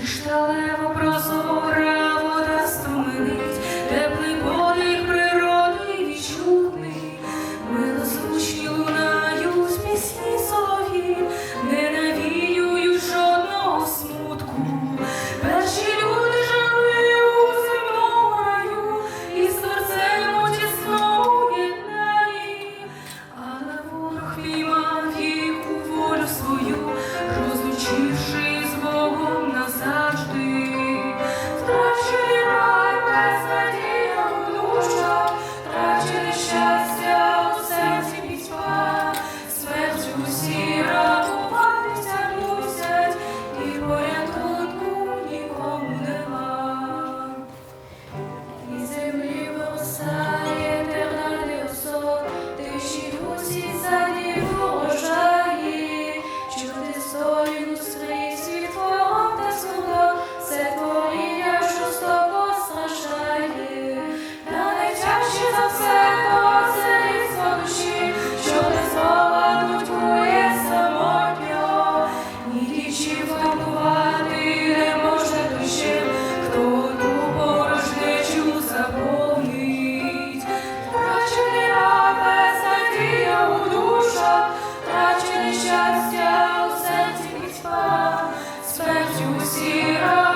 Кришталево прозора сіра.